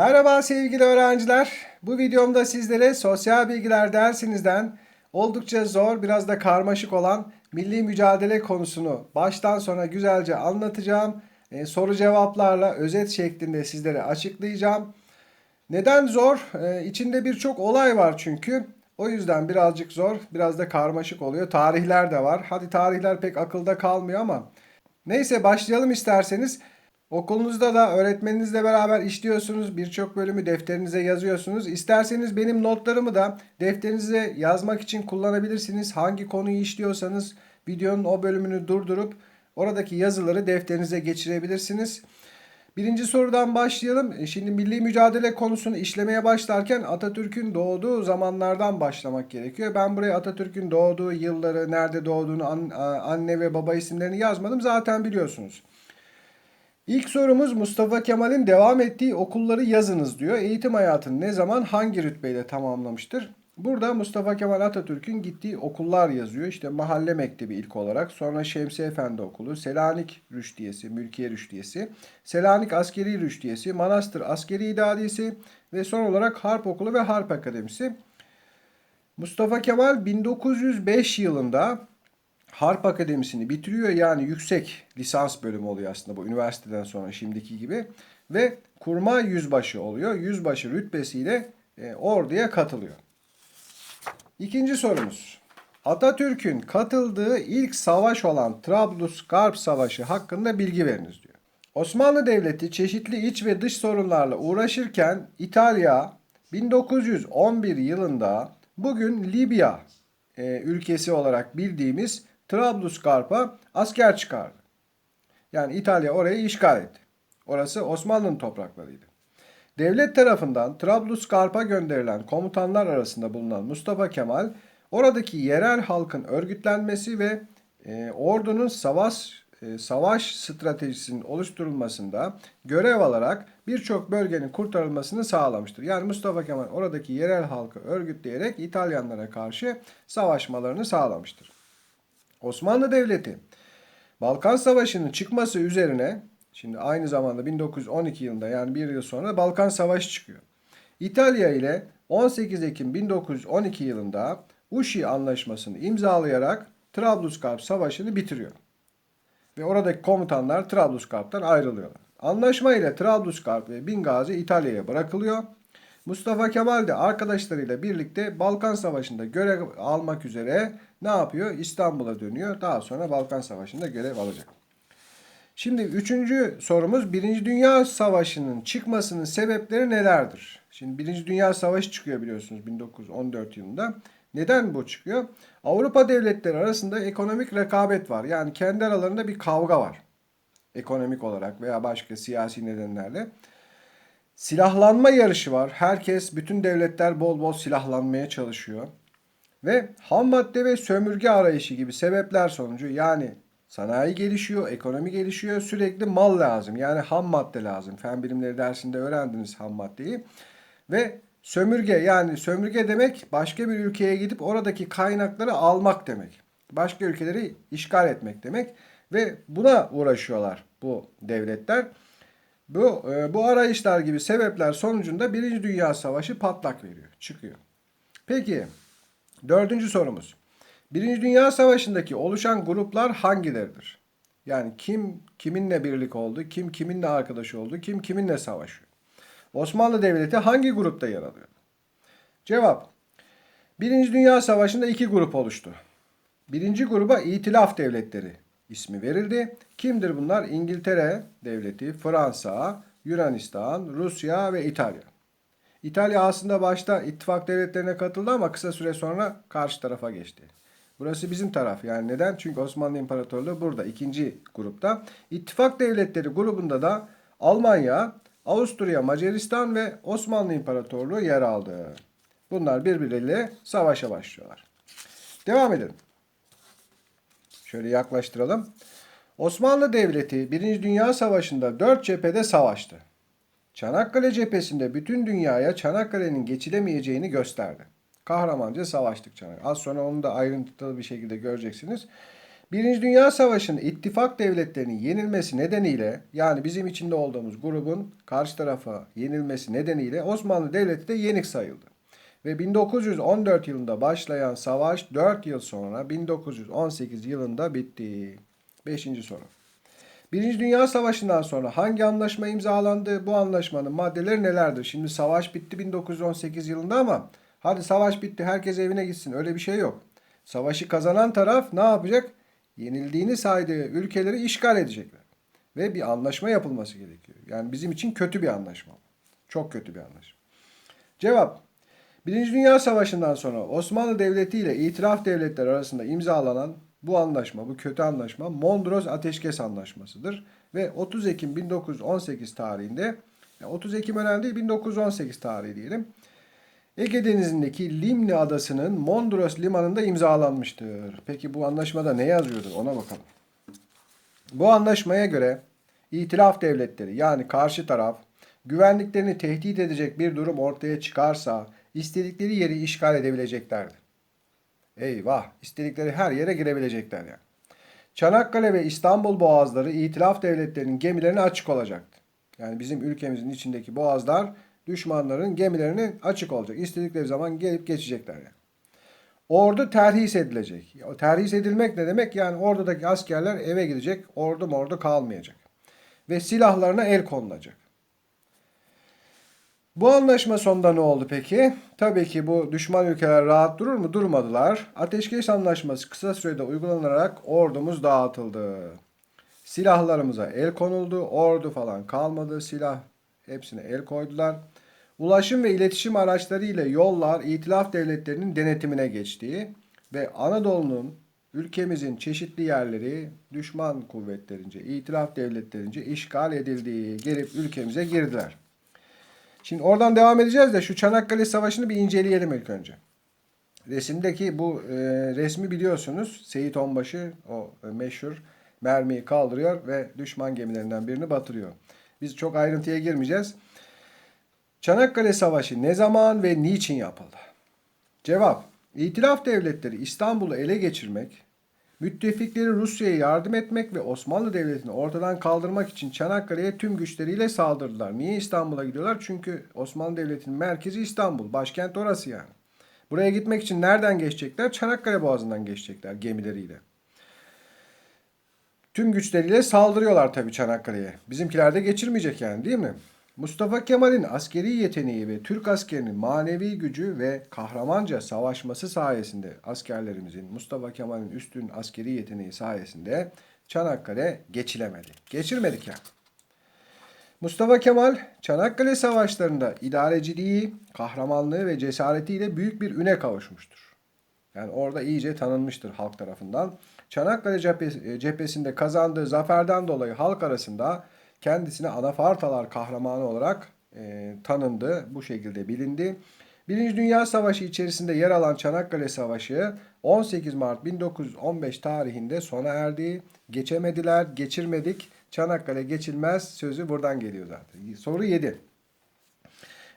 Merhaba sevgili öğrenciler. Bu videomda sizlere sosyal bilgiler dersinizden oldukça zor, biraz da karmaşık olan milli mücadele konusunu baştan sona güzelce anlatacağım. Ee, soru cevaplarla özet şeklinde sizlere açıklayacağım. Neden zor? Ee, içinde birçok olay var çünkü. O yüzden birazcık zor, biraz da karmaşık oluyor. Tarihler de var. Hadi tarihler pek akılda kalmıyor ama. Neyse başlayalım isterseniz. Okulunuzda da öğretmeninizle beraber işliyorsunuz. Birçok bölümü defterinize yazıyorsunuz. İsterseniz benim notlarımı da defterinize yazmak için kullanabilirsiniz. Hangi konuyu işliyorsanız videonun o bölümünü durdurup oradaki yazıları defterinize geçirebilirsiniz. Birinci sorudan başlayalım. E, Şimdi milli mücadele konusunu işlemeye başlarken Atatürk'ün doğduğu zamanlardan başlamak gerekiyor. Ben buraya Atatürk'ün doğduğu yılları, nerede doğduğunu, anne ve baba isimlerini yazmadım. Zaten biliyorsunuz. İlk sorumuz Mustafa Kemal'in devam ettiği okulları yazınız diyor. Eğitim hayatını ne zaman hangi rütbeyle tamamlamıştır? Burada Mustafa Kemal Atatürk'ün gittiği okullar yazıyor. İşte Mahalle Mektebi ilk olarak, sonra Şemsi Efendi Okulu, Selanik Rüştiyesi, Mülkiye Rüştiyesi, Selanik Askeri Rüştiyesi, Manastır Askeri İdaresi ve son olarak Harp Okulu ve Harp Akademisi. Mustafa Kemal 1905 yılında Harp Akademisi'ni bitiriyor. Yani yüksek lisans bölümü oluyor aslında bu üniversiteden sonra şimdiki gibi. Ve kurmay yüzbaşı oluyor. Yüzbaşı rütbesiyle e, orduya katılıyor. İkinci sorumuz. Atatürk'ün katıldığı ilk savaş olan Trablusgarp Savaşı hakkında bilgi veriniz diyor. Osmanlı Devleti çeşitli iç ve dış sorunlarla uğraşırken İtalya 1911 yılında bugün Libya e, ülkesi olarak bildiğimiz Trablusgarp'a asker çıkardı. Yani İtalya orayı işgal etti. Orası Osmanlı'nın topraklarıydı. Devlet tarafından Trablusgarp'a gönderilen komutanlar arasında bulunan Mustafa Kemal, oradaki yerel halkın örgütlenmesi ve e, ordunun savaş e, savaş stratejisinin oluşturulmasında görev alarak birçok bölgenin kurtarılmasını sağlamıştır. Yani Mustafa Kemal oradaki yerel halkı örgütleyerek İtalyanlara karşı savaşmalarını sağlamıştır. Osmanlı Devleti Balkan Savaşı'nın çıkması üzerine şimdi aynı zamanda 1912 yılında yani bir yıl sonra Balkan Savaşı çıkıyor. İtalya ile 18 Ekim 1912 yılında Uşi Anlaşması'nı imzalayarak Trablusgarp Savaşı'nı bitiriyor. Ve oradaki komutanlar Trablusgarp'tan ayrılıyorlar. Anlaşma ile Trablusgarp ve Bingazi İtalya'ya bırakılıyor. Mustafa Kemal de arkadaşlarıyla birlikte Balkan Savaşı'nda görev almak üzere ne yapıyor? İstanbul'a dönüyor. Daha sonra Balkan Savaşı'nda görev alacak. Şimdi üçüncü sorumuz Birinci Dünya Savaşı'nın çıkmasının sebepleri nelerdir? Şimdi Birinci Dünya Savaşı çıkıyor biliyorsunuz 1914 yılında. Neden bu çıkıyor? Avrupa devletleri arasında ekonomik rekabet var. Yani kendi aralarında bir kavga var. Ekonomik olarak veya başka siyasi nedenlerle. Silahlanma yarışı var. Herkes, bütün devletler bol bol silahlanmaya çalışıyor. Ve ham madde ve sömürge arayışı gibi sebepler sonucu yani sanayi gelişiyor, ekonomi gelişiyor, sürekli mal lazım. Yani ham madde lazım. Fen bilimleri dersinde öğrendiniz ham maddeyi. Ve sömürge yani sömürge demek başka bir ülkeye gidip oradaki kaynakları almak demek. Başka ülkeleri işgal etmek demek. Ve buna uğraşıyorlar bu devletler. Bu, e, bu arayışlar gibi sebepler sonucunda Birinci Dünya Savaşı patlak veriyor, çıkıyor. Peki, dördüncü sorumuz. Birinci Dünya Savaşı'ndaki oluşan gruplar hangileridir? Yani kim kiminle birlik oldu, kim kiminle arkadaş oldu, kim kiminle savaşıyor? Osmanlı Devleti hangi grupta yer alıyor? Cevap. Birinci Dünya Savaşı'nda iki grup oluştu. Birinci gruba İtilaf Devletleri ismi verildi. Kimdir bunlar? İngiltere Devleti, Fransa, Yunanistan, Rusya ve İtalya. İtalya aslında başta ittifak devletlerine katıldı ama kısa süre sonra karşı tarafa geçti. Burası bizim taraf. Yani neden? Çünkü Osmanlı İmparatorluğu burada ikinci grupta. İttifak devletleri grubunda da Almanya, Avusturya, Macaristan ve Osmanlı İmparatorluğu yer aldı. Bunlar birbirleriyle savaşa başlıyorlar. Devam edelim. Şöyle yaklaştıralım. Osmanlı Devleti 1. Dünya Savaşı'nda 4 cephede savaştı. Çanakkale cephesinde bütün dünyaya Çanakkale'nin geçilemeyeceğini gösterdi. Kahramanca savaştık Çanakkale. Az sonra onu da ayrıntılı bir şekilde göreceksiniz. Birinci Dünya Savaşı'nın ittifak devletlerinin yenilmesi nedeniyle yani bizim içinde olduğumuz grubun karşı tarafa yenilmesi nedeniyle Osmanlı Devleti de yenik sayıldı. Ve 1914 yılında başlayan savaş 4 yıl sonra 1918 yılında bitti. Beşinci soru. Birinci Dünya Savaşı'ndan sonra hangi anlaşma imzalandı? Bu anlaşmanın maddeleri nelerdir? Şimdi savaş bitti 1918 yılında ama hadi savaş bitti herkes evine gitsin. Öyle bir şey yok. Savaşı kazanan taraf ne yapacak? Yenildiğini saydığı ülkeleri işgal edecekler. Ve bir anlaşma yapılması gerekiyor. Yani bizim için kötü bir anlaşma. Çok kötü bir anlaşma. Cevap. Birinci Dünya Savaşı'ndan sonra Osmanlı Devleti ile itiraf devletler arasında imzalanan bu anlaşma, bu kötü anlaşma Mondros Ateşkes Anlaşması'dır. Ve 30 Ekim 1918 tarihinde, yani 30 Ekim önemli değil 1918 tarihi diyelim. Ege Denizi'ndeki Limni Adası'nın Mondros Limanı'nda imzalanmıştır. Peki bu anlaşmada ne yazıyordu ona bakalım. Bu anlaşmaya göre itilaf devletleri yani karşı taraf güvenliklerini tehdit edecek bir durum ortaya çıkarsa istedikleri yeri işgal edebileceklerdi. Eyvah istedikleri her yere girebilecekler yani. Çanakkale ve İstanbul boğazları itilaf devletlerinin gemilerine açık olacaktı. Yani bizim ülkemizin içindeki boğazlar düşmanların gemilerine açık olacak. İstedikleri zaman gelip geçecekler yani. Ordu terhis edilecek. Terhis edilmek ne demek? Yani ordudaki askerler eve gidecek. Ordu mordu kalmayacak. Ve silahlarına el konulacak. Bu anlaşma sonunda ne oldu peki? Tabii ki bu düşman ülkeler rahat durur mu? Durmadılar. Ateşkes anlaşması kısa sürede uygulanarak ordumuz dağıtıldı. Silahlarımıza el konuldu. Ordu falan kalmadı. Silah hepsine el koydular. Ulaşım ve iletişim araçları ile yollar itilaf devletlerinin denetimine geçtiği ve Anadolu'nun ülkemizin çeşitli yerleri düşman kuvvetlerince, itilaf devletlerince işgal edildiği, gelip ülkemize girdiler. Şimdi oradan devam edeceğiz de şu Çanakkale Savaşı'nı bir inceleyelim ilk önce. Resimdeki bu e, resmi biliyorsunuz. Seyit Onbaşı o e, meşhur mermiyi kaldırıyor ve düşman gemilerinden birini batırıyor. Biz çok ayrıntıya girmeyeceğiz. Çanakkale Savaşı ne zaman ve niçin yapıldı? Cevap. İtilaf devletleri İstanbul'u ele geçirmek, müttefikleri Rusya'ya yardım etmek ve Osmanlı Devleti'ni ortadan kaldırmak için Çanakkale'ye tüm güçleriyle saldırdılar. Niye İstanbul'a gidiyorlar? Çünkü Osmanlı Devleti'nin merkezi İstanbul. Başkent orası yani. Buraya gitmek için nereden geçecekler? Çanakkale Boğazı'ndan geçecekler gemileriyle. Tüm güçleriyle saldırıyorlar tabii Çanakkale'ye. Bizimkiler de geçirmeyecek yani değil mi? Mustafa Kemal'in askeri yeteneği ve Türk askerinin manevi gücü ve kahramanca savaşması sayesinde askerlerimizin Mustafa Kemal'in üstün askeri yeteneği sayesinde Çanakkale geçilemedi. Geçirmedik yani. Mustafa Kemal Çanakkale savaşlarında idareciliği, kahramanlığı ve cesaretiyle büyük bir üne kavuşmuştur. Yani orada iyice tanınmıştır halk tarafından. Çanakkale cephesinde kazandığı zaferden dolayı halk arasında kendisine Anafartalar kahramanı olarak e, tanındı. Bu şekilde bilindi. Birinci Dünya Savaşı içerisinde yer alan Çanakkale Savaşı 18 Mart 1915 tarihinde sona erdi. Geçemediler, geçirmedik. Çanakkale geçilmez sözü buradan geliyor zaten. Soru 7.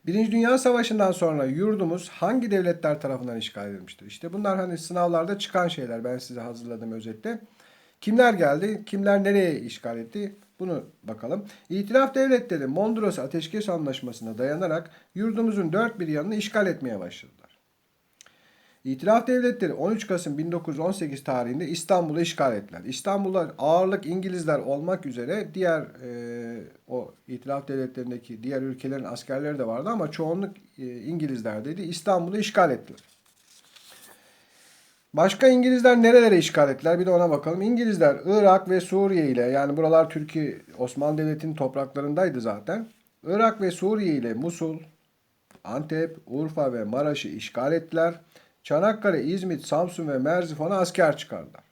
Birinci Dünya Savaşı'ndan sonra yurdumuz hangi devletler tarafından işgal edilmiştir? İşte bunlar hani sınavlarda çıkan şeyler. Ben size hazırladım özette. Kimler geldi? Kimler nereye işgal etti? Bunu bakalım. İtilaf devletleri Mondros Ateşkes Anlaşması'na dayanarak yurdumuzun dört bir yanını işgal etmeye başladılar. İtilaf devletleri 13 Kasım 1918 tarihinde İstanbul'u işgal ettiler. İstanbul'da ağırlık İngilizler olmak üzere diğer e, o İtilaf devletlerindeki diğer ülkelerin askerleri de vardı ama çoğunluk e, İngilizlerdeydi. İstanbul'u işgal ettiler. Başka İngilizler nerelere işgal ettiler? Bir de ona bakalım. İngilizler Irak ve Suriye ile yani buralar Türkiye Osmanlı Devleti'nin topraklarındaydı zaten. Irak ve Suriye ile Musul, Antep, Urfa ve Maraş'ı işgal ettiler. Çanakkale, İzmit, Samsun ve Merzifon'a asker çıkardılar.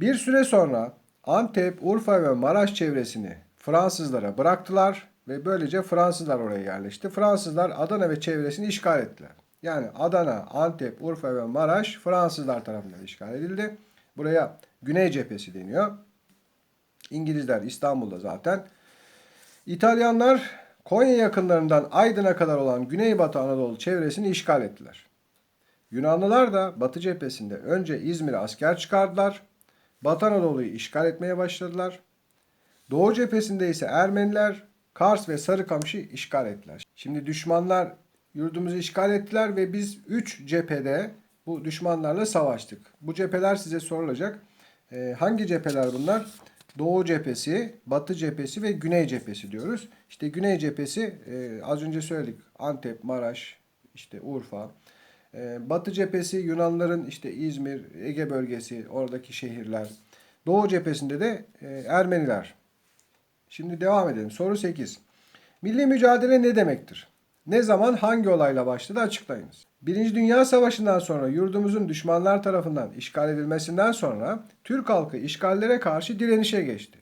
Bir süre sonra Antep, Urfa ve Maraş çevresini Fransızlara bıraktılar ve böylece Fransızlar oraya yerleşti. Fransızlar Adana ve çevresini işgal ettiler. Yani Adana, Antep, Urfa ve Maraş Fransızlar tarafından işgal edildi. Buraya Güney Cephesi deniyor. İngilizler İstanbul'da zaten. İtalyanlar Konya yakınlarından Aydın'a kadar olan Güneybatı Anadolu çevresini işgal ettiler. Yunanlılar da Batı cephesinde önce İzmir'e asker çıkardılar. Batı Anadolu'yu işgal etmeye başladılar. Doğu cephesinde ise Ermeniler Kars ve Sarıkamış'ı işgal ettiler. Şimdi düşmanlar yurdumuzu işgal ettiler ve biz 3 cephede bu düşmanlarla savaştık. Bu cepheler size sorulacak. Ee, hangi cepheler bunlar? Doğu cephesi, Batı cephesi ve Güney cephesi diyoruz. İşte Güney cephesi e, az önce söyledik. Antep, Maraş, işte Urfa. Ee, Batı cephesi Yunanların işte İzmir, Ege bölgesi, oradaki şehirler. Doğu cephesinde de e, Ermeniler. Şimdi devam edelim. Soru 8. Milli mücadele ne demektir? Ne zaman hangi olayla başladı açıklayınız. Birinci Dünya Savaşı'ndan sonra yurdumuzun düşmanlar tarafından işgal edilmesinden sonra Türk halkı işgallere karşı direnişe geçti.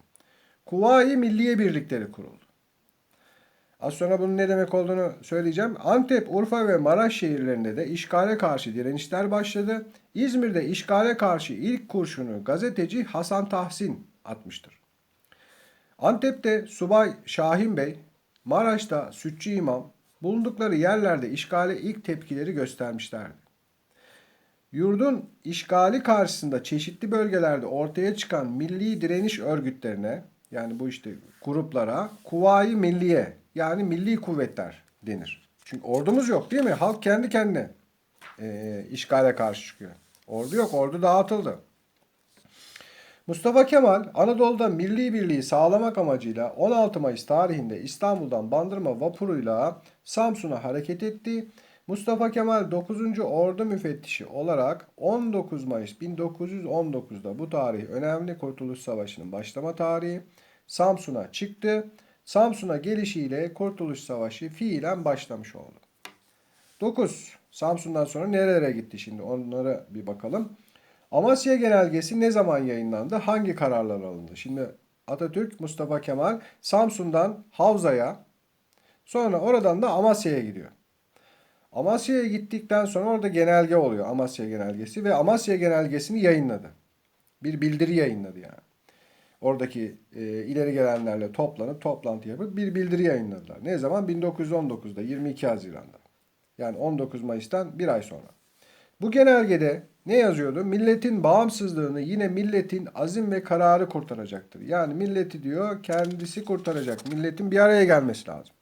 Kuvayi Milliye Birlikleri kuruldu. Az sonra bunun ne demek olduğunu söyleyeceğim. Antep, Urfa ve Maraş şehirlerinde de işgale karşı direnişler başladı. İzmir'de işgale karşı ilk kurşunu gazeteci Hasan Tahsin atmıştır. Antep'te Subay Şahin Bey, Maraş'ta Sütçü İmam bulundukları yerlerde işgale ilk tepkileri göstermişlerdi. Yurdun işgali karşısında çeşitli bölgelerde ortaya çıkan milli direniş örgütlerine yani bu işte gruplara Kuvayi Milliye yani milli kuvvetler denir. Çünkü ordumuz yok değil mi? Halk kendi kendine e, işgale karşı çıkıyor. Ordu yok, ordu dağıtıldı. Mustafa Kemal Anadolu'da milli birliği sağlamak amacıyla 16 Mayıs tarihinde İstanbul'dan Bandırma vapuruyla Samsun'a hareket etti. Mustafa Kemal 9. Ordu Müfettişi olarak 19 Mayıs 1919'da bu tarih önemli Kurtuluş Savaşı'nın başlama tarihi Samsun'a çıktı. Samsun'a gelişiyle Kurtuluş Savaşı fiilen başlamış oldu. 9. Samsun'dan sonra nerelere gitti şimdi onlara bir bakalım. Amasya Genelgesi ne zaman yayınlandı? Hangi kararlar alındı? Şimdi Atatürk, Mustafa Kemal Samsun'dan Havza'ya sonra oradan da Amasya'ya gidiyor. Amasya'ya gittikten sonra orada genelge oluyor. Amasya Genelgesi ve Amasya Genelgesi'ni yayınladı. Bir bildiri yayınladı yani. Oradaki e, ileri gelenlerle toplanıp toplantı yapıp bir bildiri yayınladılar. Ne zaman? 1919'da 22 Haziran'da. Yani 19 Mayıs'tan bir ay sonra. Bu genelgede ne yazıyordu? Milletin bağımsızlığını yine milletin azim ve kararı kurtaracaktır. Yani milleti diyor kendisi kurtaracak. Milletin bir araya gelmesi lazım.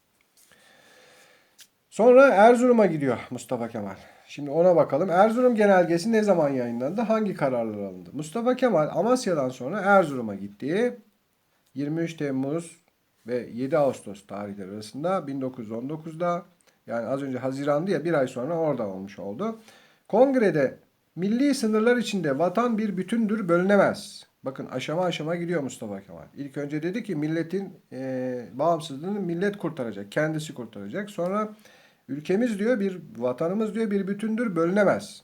Sonra Erzurum'a gidiyor Mustafa Kemal. Şimdi ona bakalım. Erzurum genelgesi ne zaman yayınlandı? Hangi kararlar alındı? Mustafa Kemal Amasya'dan sonra Erzurum'a gitti. 23 Temmuz ve 7 Ağustos tarihleri arasında 1919'da yani az önce Haziran'dı ya bir ay sonra orada olmuş oldu. Kongrede milli sınırlar içinde vatan bir bütündür bölünemez. Bakın aşama aşama gidiyor Mustafa Kemal. İlk önce dedi ki milletin e, bağımsızlığını millet kurtaracak, kendisi kurtaracak. Sonra ülkemiz diyor bir vatanımız diyor bir bütündür bölünemez.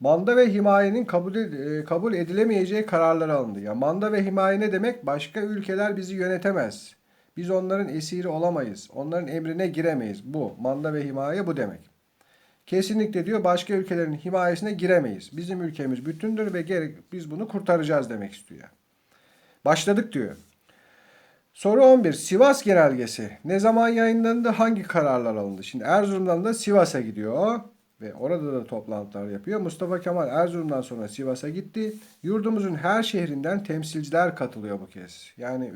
Manda ve himayenin kabul, e, kabul edilemeyeceği kararlar alındı. Ya manda ve himaye ne demek? Başka ülkeler bizi yönetemez. Biz onların esiri olamayız. Onların emrine giremeyiz. Bu manda ve himaye bu demek. Kesinlikle diyor başka ülkelerin himayesine giremeyiz. Bizim ülkemiz bütündür ve gerek biz bunu kurtaracağız demek istiyor. Başladık diyor. Soru 11. Sivas Genelgesi ne zaman yayınlandı? Hangi kararlar alındı? Şimdi Erzurum'dan da Sivas'a gidiyor ve orada da toplantılar yapıyor. Mustafa Kemal Erzurum'dan sonra Sivas'a gitti. Yurdumuzun her şehrinden temsilciler katılıyor bu kez. Yani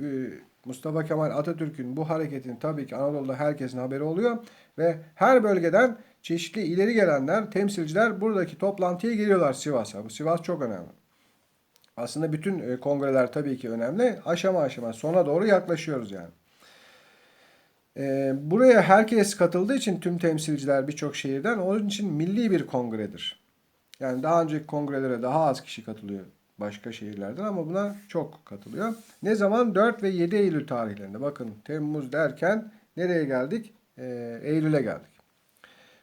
Mustafa Kemal Atatürk'ün bu hareketini tabii ki Anadolu'da herkesin haberi oluyor ve her bölgeden çeşitli ileri gelenler, temsilciler buradaki toplantıya geliyorlar Sivas'a. Bu Sivas çok önemli. Aslında bütün e, kongreler tabii ki önemli. Aşama aşama sona doğru yaklaşıyoruz yani. Ee, buraya herkes katıldığı için tüm temsilciler birçok şehirden onun için milli bir kongredir. Yani daha önceki kongrelere daha az kişi katılıyor başka şehirlerden ama buna çok katılıyor. Ne zaman? 4 ve 7 Eylül tarihlerinde. Bakın Temmuz derken nereye geldik? Ee, Eylül'e geldik.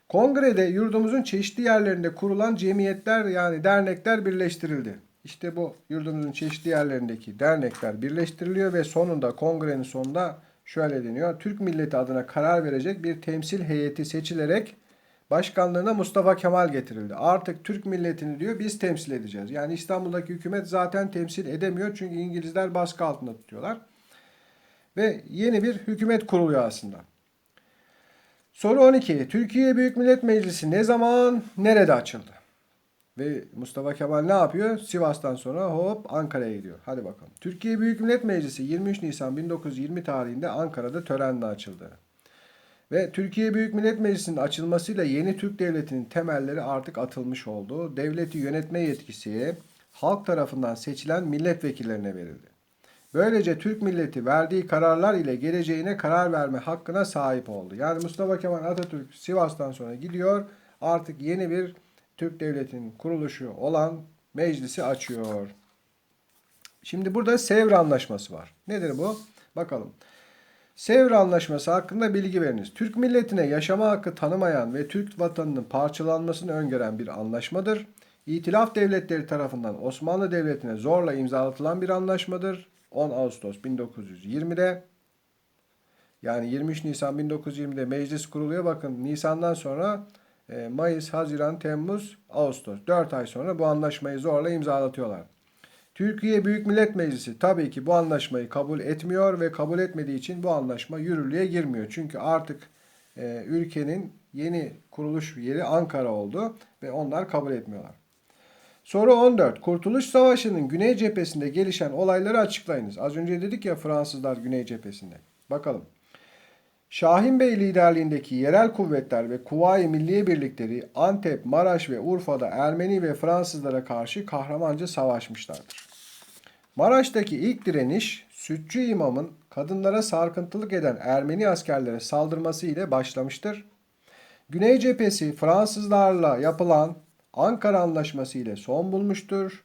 Kongrede yurdumuzun çeşitli yerlerinde kurulan cemiyetler yani dernekler birleştirildi. İşte bu yurdumuzun çeşitli yerlerindeki dernekler birleştiriliyor ve sonunda kongrenin sonunda şöyle deniyor. Türk milleti adına karar verecek bir temsil heyeti seçilerek başkanlığına Mustafa Kemal getirildi. Artık Türk milletini diyor biz temsil edeceğiz. Yani İstanbul'daki hükümet zaten temsil edemiyor çünkü İngilizler baskı altında tutuyorlar. Ve yeni bir hükümet kuruluyor aslında. Soru 12. Türkiye Büyük Millet Meclisi ne zaman, nerede açıldı? Ve Mustafa Kemal ne yapıyor? Sivas'tan sonra hop Ankara'ya gidiyor. Hadi bakalım. Türkiye Büyük Millet Meclisi 23 Nisan 1920 tarihinde Ankara'da törenle açıldı. Ve Türkiye Büyük Millet Meclisi'nin açılmasıyla yeni Türk Devleti'nin temelleri artık atılmış oldu. Devleti yönetme yetkisi halk tarafından seçilen milletvekillerine verildi. Böylece Türk milleti verdiği kararlar ile geleceğine karar verme hakkına sahip oldu. Yani Mustafa Kemal Atatürk Sivas'tan sonra gidiyor. Artık yeni bir Türk Devleti'nin kuruluşu olan meclisi açıyor. Şimdi burada Sevr Anlaşması var. Nedir bu? Bakalım. Sevr Anlaşması hakkında bilgi veriniz. Türk milletine yaşama hakkı tanımayan ve Türk vatanının parçalanmasını öngören bir anlaşmadır. İtilaf devletleri tarafından Osmanlı Devleti'ne zorla imzalatılan bir anlaşmadır. 10 Ağustos 1920'de yani 23 Nisan 1920'de meclis kuruluyor. Bakın Nisan'dan sonra e, Mayıs, Haziran, Temmuz, Ağustos 4 ay sonra bu anlaşmayı zorla imzalatıyorlar. Türkiye Büyük Millet Meclisi tabii ki bu anlaşmayı kabul etmiyor ve kabul etmediği için bu anlaşma yürürlüğe girmiyor. Çünkü artık e, ülkenin yeni kuruluş yeri Ankara oldu ve onlar kabul etmiyorlar. Soru 14. Kurtuluş Savaşı'nın Güney cephesinde gelişen olayları açıklayınız. Az önce dedik ya Fransızlar Güney cephesinde. Bakalım. Şahin Bey liderliğindeki yerel kuvvetler ve Kuvayi Milliye Birlikleri Antep, Maraş ve Urfa'da Ermeni ve Fransızlara karşı kahramanca savaşmışlardır. Maraş'taki ilk direniş Sütçü imamın kadınlara sarkıntılık eden Ermeni askerlere saldırması ile başlamıştır. Güney cephesi Fransızlarla yapılan Ankara Anlaşması ile son bulmuştur.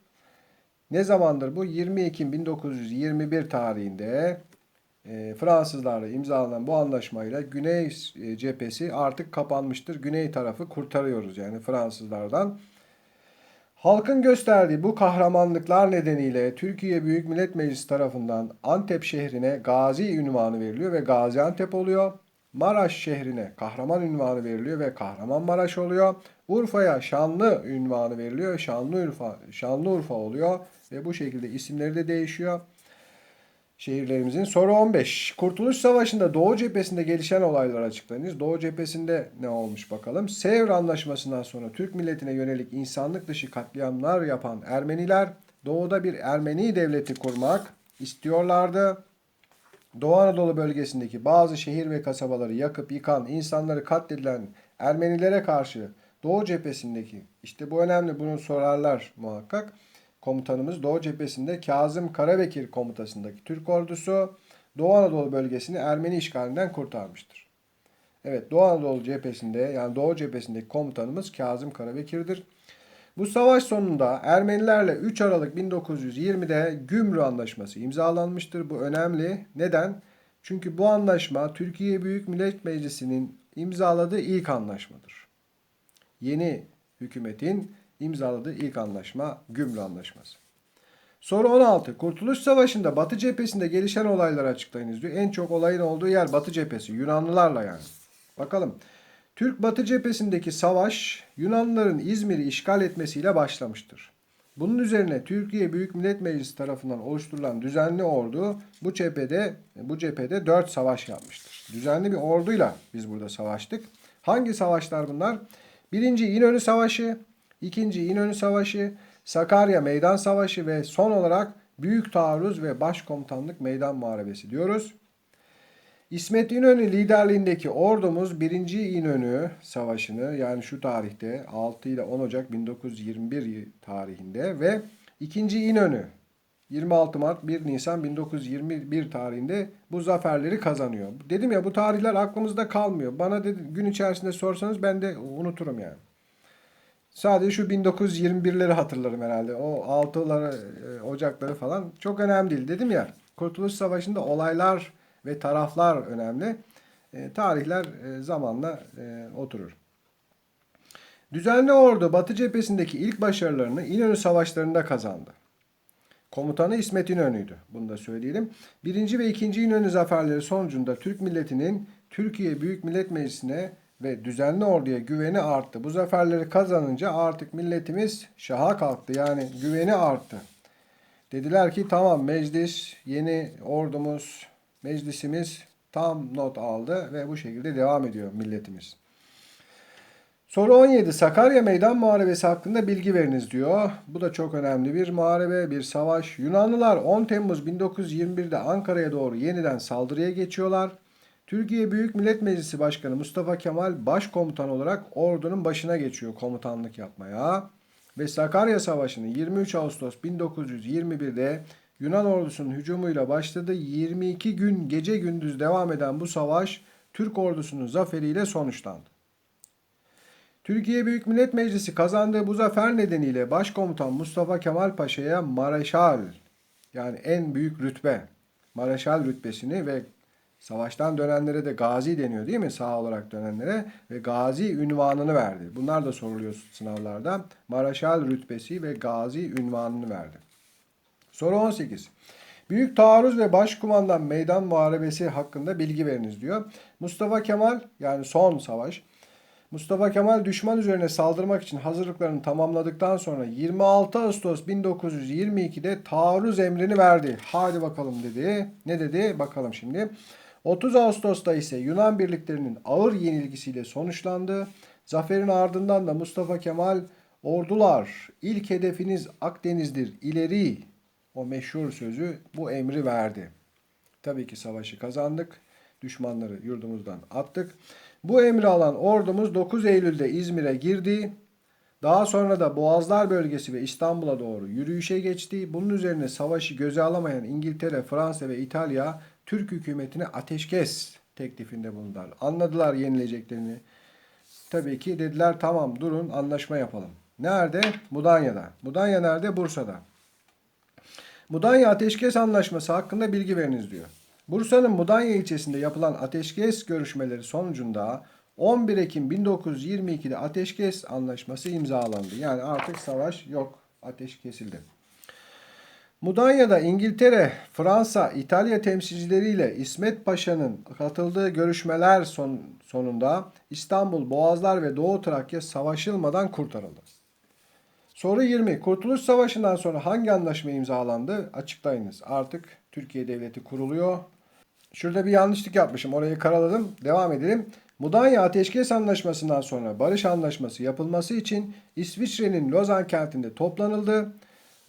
Ne zamandır bu? 20 Ekim 1921 tarihinde e, Fransızlarla imzalanan bu anlaşmayla Güney e, cephesi artık kapanmıştır. Güney tarafı kurtarıyoruz yani Fransızlardan. Halkın gösterdiği bu kahramanlıklar nedeniyle Türkiye Büyük Millet Meclisi tarafından Antep şehrine Gazi ünvanı veriliyor ve Gaziantep oluyor. Maraş şehrine kahraman ünvanı veriliyor ve Kahramanmaraş oluyor. Urfa'ya Şanlı ünvanı veriliyor. Şanlıurfa, Şanlıurfa oluyor ve bu şekilde isimleri de değişiyor. Şehirlerimizin soru 15. Kurtuluş Savaşı'nda Doğu cephesinde gelişen olaylar açıklanır. Doğu cephesinde ne olmuş bakalım. Sevr Anlaşması'ndan sonra Türk milletine yönelik insanlık dışı katliamlar yapan Ermeniler Doğu'da bir Ermeni devleti kurmak istiyorlardı. Doğu Anadolu bölgesindeki bazı şehir ve kasabaları yakıp yıkan, insanları katledilen Ermenilere karşı Doğu cephesindeki, işte bu önemli bunu sorarlar muhakkak. Komutanımız Doğu cephesinde Kazım Karabekir komutasındaki Türk ordusu Doğu Anadolu bölgesini Ermeni işgalinden kurtarmıştır. Evet Doğu Anadolu cephesinde yani Doğu cephesindeki komutanımız Kazım Karabekir'dir. Bu savaş sonunda Ermenilerle 3 Aralık 1920'de Gümrü Anlaşması imzalanmıştır. Bu önemli. Neden? Çünkü bu anlaşma Türkiye Büyük Millet Meclisi'nin imzaladığı ilk anlaşmadır. Yeni hükümetin imzaladığı ilk anlaşma Gümrü Anlaşması. Soru 16. Kurtuluş Savaşı'nda Batı cephesinde gelişen olayları açıklayınız diyor. En çok olayın olduğu yer Batı cephesi. Yunanlılarla yani. Bakalım. Türk Batı cephesindeki savaş Yunanlıların İzmir'i işgal etmesiyle başlamıştır. Bunun üzerine Türkiye Büyük Millet Meclisi tarafından oluşturulan düzenli ordu bu cephede bu cephede 4 savaş yapmıştır. Düzenli bir orduyla biz burada savaştık. Hangi savaşlar bunlar? Birinci İnönü Savaşı, ikinci İnönü Savaşı, Sakarya Meydan Savaşı ve son olarak Büyük Taarruz ve Başkomutanlık Meydan Muharebesi diyoruz. İsmet İnönü liderliğindeki ordumuz 1. İnönü Savaşı'nı yani şu tarihte 6 ile 10 Ocak 1921 tarihinde ve 2. İnönü 26 Mart 1 Nisan 1921 tarihinde bu zaferleri kazanıyor. Dedim ya bu tarihler aklımızda kalmıyor. Bana dedi, gün içerisinde sorsanız ben de unuturum yani. Sadece şu 1921'leri hatırlarım herhalde. O 6'ları, e, Ocakları falan çok önemli değil. Dedim ya Kurtuluş Savaşı'nda olaylar ve taraflar önemli. E, tarihler e, zamanla e, oturur. Düzenli ordu Batı cephesindeki ilk başarılarını İnönü Savaşları'nda kazandı. Komutanı İsmet İnönü'ydü. Bunu da söyleyelim. Birinci ve ikinci İnönü zaferleri sonucunda Türk milletinin Türkiye Büyük Millet Meclisi'ne ve düzenli orduya güveni arttı. Bu zaferleri kazanınca artık milletimiz şaha kalktı. Yani güveni arttı. Dediler ki tamam meclis, yeni ordumuz, meclisimiz tam not aldı ve bu şekilde devam ediyor milletimiz. Soru 17. Sakarya Meydan Muharebesi hakkında bilgi veriniz diyor. Bu da çok önemli bir muharebe, bir savaş. Yunanlılar 10 Temmuz 1921'de Ankara'ya doğru yeniden saldırıya geçiyorlar. Türkiye Büyük Millet Meclisi Başkanı Mustafa Kemal başkomutan olarak ordunun başına geçiyor komutanlık yapmaya. Ve Sakarya Savaşı'nı 23 Ağustos 1921'de Yunan ordusunun hücumuyla başladı. 22 gün gece gündüz devam eden bu savaş Türk ordusunun zaferiyle sonuçlandı. Türkiye Büyük Millet Meclisi kazandığı bu zafer nedeniyle Başkomutan Mustafa Kemal Paşa'ya Mareşal yani en büyük rütbe Mareşal rütbesini ve savaştan dönenlere de gazi deniyor değil mi? Sağ olarak dönenlere ve gazi ünvanını verdi. Bunlar da soruluyor sınavlarda. Mareşal rütbesi ve gazi ünvanını verdi. Soru 18. Büyük taarruz ve başkumandan meydan muharebesi hakkında bilgi veriniz diyor. Mustafa Kemal yani son savaş Mustafa Kemal düşman üzerine saldırmak için hazırlıklarını tamamladıktan sonra 26 Ağustos 1922'de taarruz emrini verdi. Hadi bakalım dedi. Ne dedi? Bakalım şimdi. 30 Ağustos'ta ise Yunan birliklerinin ağır yenilgisiyle sonuçlandı. Zaferin ardından da Mustafa Kemal ordular ilk hedefiniz Akdeniz'dir ileri o meşhur sözü bu emri verdi. Tabii ki savaşı kazandık. Düşmanları yurdumuzdan attık. Bu emri alan ordumuz 9 Eylül'de İzmir'e girdi. Daha sonra da Boğazlar bölgesi ve İstanbul'a doğru yürüyüşe geçti. Bunun üzerine savaşı göze alamayan İngiltere, Fransa ve İtalya Türk hükümetine ateşkes teklifinde bulundular. Anladılar yenileceklerini. Tabii ki dediler tamam durun anlaşma yapalım. Nerede? Mudanya'da. Mudanya nerede? Bursa'da. Mudanya Ateşkes Anlaşması hakkında bilgi veriniz diyor. Bursa'nın Mudanya ilçesinde yapılan ateşkes görüşmeleri sonucunda 11 Ekim 1922'de ateşkes anlaşması imzalandı. Yani artık savaş yok. Ateş kesildi. Mudanya'da İngiltere, Fransa, İtalya temsilcileriyle İsmet Paşa'nın katıldığı görüşmeler son, sonunda İstanbul, Boğazlar ve Doğu Trakya savaşılmadan kurtarıldı. Soru 20. Kurtuluş Savaşı'ndan sonra hangi anlaşma imzalandı? Açıklayınız. Artık Türkiye Devleti kuruluyor. Şurada bir yanlışlık yapmışım. Orayı karaladım. Devam edelim. Mudanya Ateşkes Anlaşması'ndan sonra barış anlaşması yapılması için İsviçre'nin Lozan kentinde toplanıldı.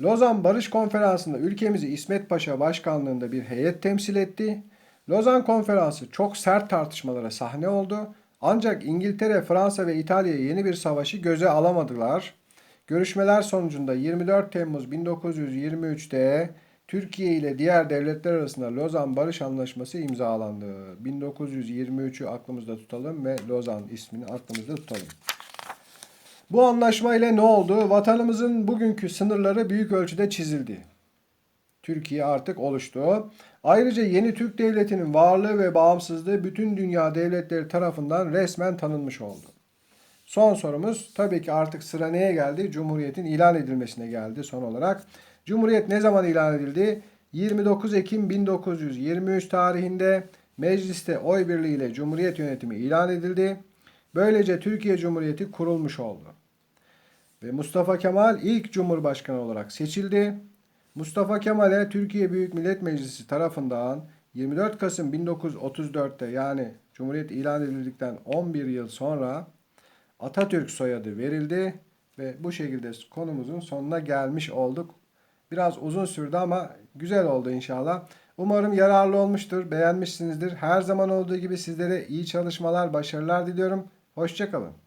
Lozan Barış Konferansı'nda ülkemizi İsmet Paşa başkanlığında bir heyet temsil etti. Lozan Konferansı çok sert tartışmalara sahne oldu. Ancak İngiltere, Fransa ve İtalya yeni bir savaşı göze alamadılar. Görüşmeler sonucunda 24 Temmuz 1923'te Türkiye ile diğer devletler arasında Lozan Barış Anlaşması imzalandı. 1923'ü aklımızda tutalım ve Lozan ismini aklımızda tutalım. Bu anlaşma ile ne oldu? Vatanımızın bugünkü sınırları büyük ölçüde çizildi. Türkiye artık oluştu. Ayrıca yeni Türk Devleti'nin varlığı ve bağımsızlığı bütün dünya devletleri tarafından resmen tanınmış oldu. Son sorumuz tabii ki artık sıra neye geldi? Cumhuriyetin ilan edilmesine geldi son olarak. Cumhuriyet ne zaman ilan edildi? 29 Ekim 1923 tarihinde mecliste oy birliğiyle Cumhuriyet yönetimi ilan edildi. Böylece Türkiye Cumhuriyeti kurulmuş oldu. Ve Mustafa Kemal ilk Cumhurbaşkanı olarak seçildi. Mustafa Kemal'e Türkiye Büyük Millet Meclisi tarafından 24 Kasım 1934'te yani Cumhuriyet ilan edildikten 11 yıl sonra Atatürk soyadı verildi ve bu şekilde konumuzun sonuna gelmiş olduk. Biraz uzun sürdü ama güzel oldu inşallah. Umarım yararlı olmuştur, beğenmişsinizdir. Her zaman olduğu gibi sizlere iyi çalışmalar, başarılar diliyorum. Hoşçakalın.